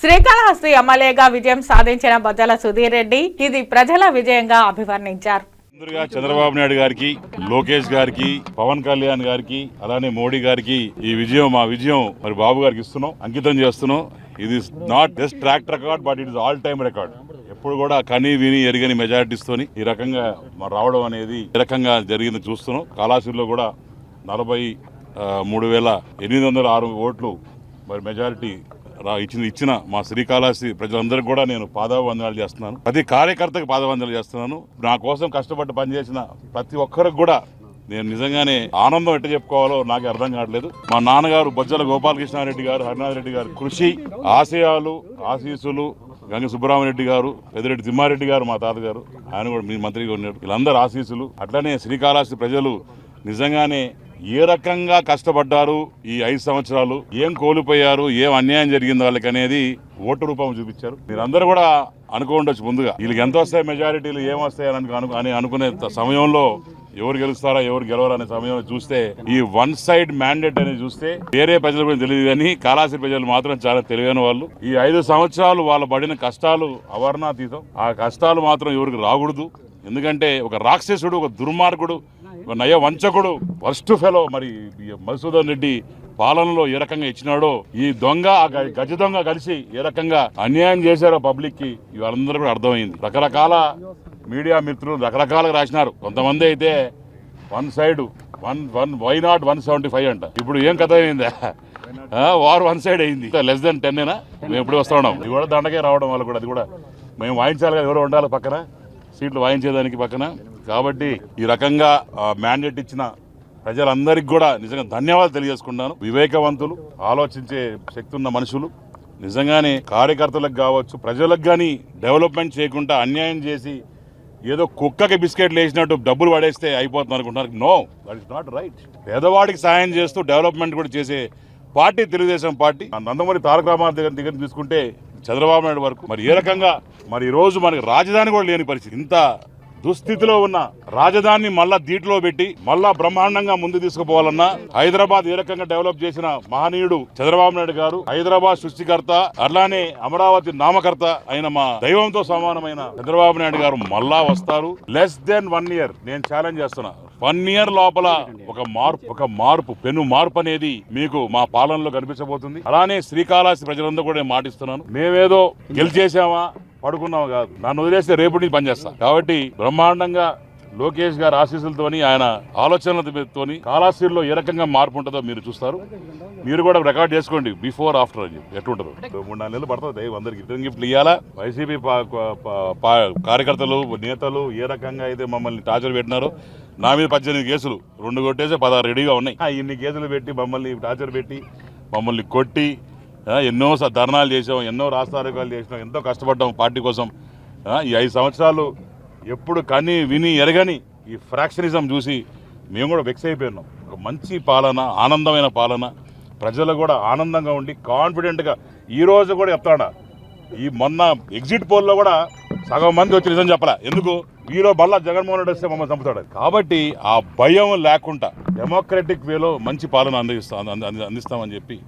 శ్రీకాళహస్తి ఎమ్మెల్యేగా విజయం సాధించిన బజ్జల సుధీర్ రెడ్డి ఇది ప్రజల విజయంగా అభివర్ణించారు. ముందుగా చంద్రబాబు నాయుడు గారికి లోకేష్ గారికి పవన్ కళ్యాణ్ గారికి అలానే మోడీ గారికి ఈ విజయం మా విజయం మరి బాబు గారికి ఇస్తున్నాం అంకితం చేస్తున్నాం. ఇది not just track record but it is all time record ఎప్పుడు కూడా కని విని ఎరిగని మెజారిటీస్తోని ఈ రకంగా మరి రావడం అనేది ఈ రకంగా జరిగింది చూస్తున్నాం. కాళాశ్రీలో కూడా నలభై మూడు వేల ఎనిమిది వందల ఆరు ఓట్లు మరి మెజారిటీ ఇచ్చిన ఇచ్చిన మా శ్రీకాళహస్తి ప్రజలందరికీ కూడా నేను పాదావందనాలు చేస్తున్నాను. ప్రతి కార్యకర్తకు పాదావందనాలు చేస్తున్నాను. నా కోసం కష్టపడి పనిచేసిన ప్రతి ఒక్కరికి కూడా నేను నిజంగానే ఆనందం ఎట్ట చెప్పుకోవాలో నాకు అర్థం కావట్లేదు. మా నాన్నగారు బొజ్జల గోపాలకృష్ణారెడ్డి గారు హరినాథ్ రెడ్డి గారు కృషి ఆశయాలు ఆశీస్సులు గంగ సుబ్బరామరెడ్డి గారు పెద్దిరెడ్డి తిమ్మారెడ్డి గారు మా తాతగారు ఆయన కూడా మీ మంత్రిగా ఉన్నారు. వీళ్ళందరూ ఆశీస్సులు అట్లనే శ్రీకాళహస్తి ప్రజలు నిజంగానే ఏ రకంగా కష్టపడ్డారు ఈ ఐదు సంవత్సరాలు? ఏం కోల్పోయారు? ఏం అన్యాయం జరిగింది వాళ్ళకి అనేది ఓటు రూపం చూపించారు. మీరందరూ కూడా అనుకోండొచ్చు ముందుగా. వీళ్ళకి ఎంత వస్తాయి మెజారిటీలు ఏం వస్తాయి అని అను అని అనుకునే సమయంలో ఎవరు గెలుస్తారా ఎవరు గెలవరా అనే సమయంలో చూస్తే ఈ వన్ సైడ్ మ్యాండేట్ అనేది చూస్తే వేరే ప్రజలు కూడా తెలియదు కానీ కాళాసి ప్రజలు మాత్రం చాలా తెలివైన వాళ్ళు. ఈ ఐదు సంవత్సరాలు వాళ్ళు పడిన కష్టాలు అవర్ణాతీతం. ఆ కష్టాలు మాత్రం ఎవరికి రాకూడదు. ఎందుకంటే ఒక రాక్షసుడు ఒక దుర్మార్గుడు నయ వంచకుడు ఫస్ట్ ఫెలో మరి మధుసూదన్ రెడ్డి పాలనలో ఏ రకంగా ఇచ్చినాడో ఈ దొంగ ఆ గజ దొంగ కలిసి ఏ రకంగా అన్యాయం చేశారో పబ్లిక్కి ఇవాళందరూ కూడా అర్థమైంది. రకరకాల మీడియా మిత్రులు రకరకాలుగా రాసినారు. కొంతమంది అయితే one side one one why not one seventy five అంట. ఇప్పుడు ఏం కథ అయిందా? వారు వార్ వన్ సైడ్ అయింది. లెస్ దెన్ టెన్ మేము ఎప్పుడు వస్తా ఉన్నాం. ఇది కూడా దండకే రావడం వల్ల కూడా అది కూడా మేము వాయించాలి కదా ఎవరో ఉండాలి పక్కన? సీట్లు వాయించేదానికి పక్కన? కాబట్టి ఈ రకంగా మ్యాండేట్ ఇచ్చిన ప్రజలందరికీ కూడా నిజంగా ధన్యవాదాలు తెలియజేసుకున్నాను వివేకవంతులు ఆలోచించే శక్తి ఉన్న మనుషులు. నిజంగానే కార్యకర్తలకు కావచ్చు ప్రజలకు కానీ డెవలప్మెంట్ చేయకుండా అన్యాయం చేసి ఏదో కుక్కకి బిస్కెట్లు వేసినట్టు డబ్బులు పడేస్తే అయిపోతుంది అనుకుంటున్నారు. No that is not right. పేదవాడికి సాయం చేస్తూ డెవలప్మెంట్ కూడా చేసే పార్టీ తెలుగుదేశం పార్టీ. నందమూరి తారక రామారావు దగ్గర దగ్గర తీసుకుంటే చంద్రబాబు నాయుడు వరకు. మరి ఏ రకంగా మరి ఈ రోజు మనకి రాజధాని కూడా లేని పరిస్థితి. ఇంత దుస్థితిలో ఉన్న రాజధానిని మళ్ళా దీటిలో పెట్టి మళ్ళా బ్రహ్మాండంగా ముందు తీసుకుపోవాలన్నా హైదరాబాద్ ఏ రకంగా డెవలప్ చేసిన మహనీయుడు చంద్రబాబు నాయుడు గారు హైదరాబాద్ సృష్టికర్త అట్లానే అమరావతి నామకర్త అయిన మా దైవంతో సమానమైన చంద్రబాబు నాయుడు గారు మళ్ళా వస్తారు. లెస్ దెన్ వన్ ఇయర్ నేను ఛాలెంజ్ చేస్తున్నా. వన్ ఇయర్ లోపల ఒక మార్పు ఒక మార్పు పెను మార్పు అనేది మీకు మా పాలనలో కనిపించబోతుంది. అలానే శ్రీకాళహస్తి ప్రజలందరూ కూడా మాటిస్తున్నాను. మేమేదో గెలిచేసామా పడుకున్నాం కాదు. నన్ను వదిలేస్తే రేపటి నుంచి పనిచేస్తా. కాబట్టి బ్రహ్మాండంగా లోకేష్ గారి ఆశీస్సులతోని ఆయన ఆలోచనలతోని కాళాశ్రీలో ఏ రకంగా మార్పు ఉంటుందో మీరు చూస్తారు. మీరు కూడా రికార్డ్ చేసుకోండి. బిఫోర్ ఆఫ్టర్ అని చెప్పి. ఎట్లుంటుందో. మూడు నాలుగు నెలలు పడుతుంది. దైవం అందరికి రిటర్న్ గిఫ్ట్లు ఇవ్వాలా వైసీపీ పా- పా- పా- కార్యకర్తలు నేతలు ఏ రకంగా అయితే మమ్మల్ని టార్చర్ పెట్టినారో నా మీద పద్దెనిమిది కేసులు. రెండు కొట్టేసి పదహారు రెడీగా ఉన్నాయి. ఆ, ఇన్ని కేసులు పెట్టి మమ్మల్ని టార్చర్ పెట్టి మమ్మల్ని కొట్టి ఎన్నో స- ధర్నాలు చేసాం ఎన్నో రాస్తారోకాలు చేసినాం ఎంతో కష్టపడ్డాం పార్టీ కోసం. ఈ ఐదు సంవత్సరాలు ఎప్పుడు కని విని ఎరగని ఈ ఫ్రాక్షనిజం చూసి మేము కూడా వెక్స్ అయిపోయినాం. ఒక మంచి పాలన ఆనందమైన పాలన. ప్రజలు కూడా ఆనందంగా ఉండి కాన్ఫిడెంట్గా ఈ రోజు కూడా చెప్తాడా? ఈ మొన్న ఎగ్జిట్ పోల్లో కూడా సగం మంది వచ్చి నిజం చెప్పలే? ఎందుకు? వీరో మళ్ళా జగన్మోహన్ రెడ్డి వస్తే మమ్మల్ని చంపుతాడు. కాబట్టి ఆ భయం లేకుండా డెమోక్రటిక్ వేలో మంచి పాలన అందిస్తాం అందిస్తామని చెప్పి